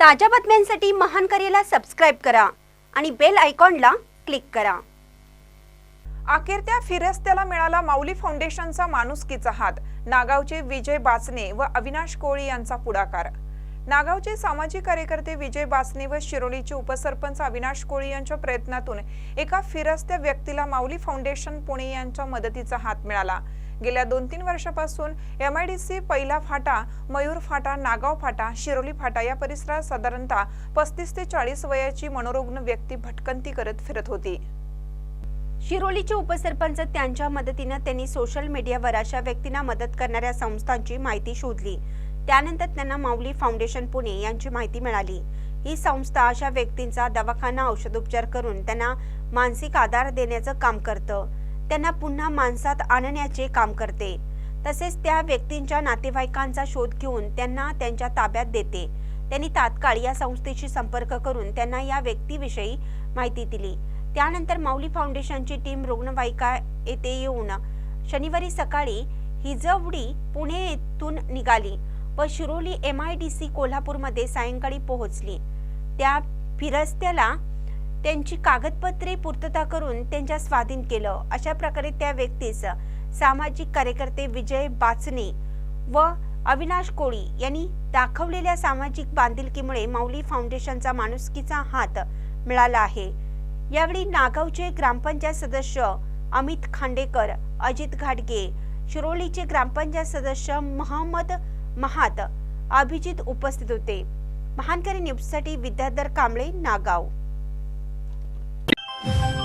ताज्या बातम्यांसाठी महान करेला सबस्क्राईब करा आणि बेल आयकॉनला क्लिक करा. अखेर त्या फिरस्त्याला मिळाला माऊली फाउंडेशनचा माणुसकीचा हात. नागावचे विजय बाचने व अविनाश कोळी यांचा पुढाकार. नागावचे सामाजिक कार्यकर्ते विजय बाचने व शिरोलीचे उपसरपंच अविनाश कोळी यांच्या प्रयत्नातून एका फिरस्त्या व्यक्तीला माऊली फाउंडेशन पुणे यांच्या मदतीचा हात मिळाला. गेल्या दोन तीन वर्षापासून एम आय डी सी पहिला फाटा मयूर फाटा नागाव फाटा शिरोली फाटा या परिसरात साधारणतः पस्तीस ते चाळीस वयाची मनोरुग्ण व्यक्ती भटकंती करत फिरत होती. शिरोलीचे उपसरपंच त्यांच्या मदतीनं त्यांनी सोशल मीडियावर अशा व्यक्तींना मदत करणाऱ्या संस्थांची माहिती शोधली. त्यानंतर त्यांना माऊली फाउंडेशन पुणे यांची माहिती मिळाली. ही संस्था अशा व्यक्तींचा दवाखाना औषधोपचार करून त्यांना मानसिक आधार देण्याचं काम करतं. त्यांना पुन्हा माणसात आणण्याचे काम करते. तसेच त्या व्यक्तींच्या नातेवाईकांचा शोध घेऊन त्यांना त्यांच्या ताब्यात देते. त्यांनी तात्काळ या संस्थेशी संपर्क करून त्यांना या व्यक्तीविषयी माहिती दिली. त्यानंतर माऊली फाउंडेशनची टीम रुग्णवाहिका येथे येऊन शनिवारी सकाळी हिजवडी पुणे येथून निघाली व Shiroli M I D C कोल्हापूरमध्ये सायंकाळी पोहोचली. त्या फिरस्त्याला त्यांची कागदपत्रे पूर्तता करून त्यांच्या स्वाधीन केलं. अशा प्रकारे त्या व्यक्तीस सामाजिक कार्यकर्ते विजय बाचने व अविनाश कोळी यांनी दाखवलेल्या सामाजिक बांधिलकीमुळे माऊली फाउंडेशनचा माणुसकीचा हात मिळाला आहे. यावेळी नागावचे ग्रामपंचायत सदस्य अमित खांडेकर अजित घाटगे शिरोलीचे ग्रामपंचायत सदस्य महम्मद महात अभिजित उपस्थित होते. महानकरी न्यूजसाठी विद्याधर कांबळे नागाव. Thank you.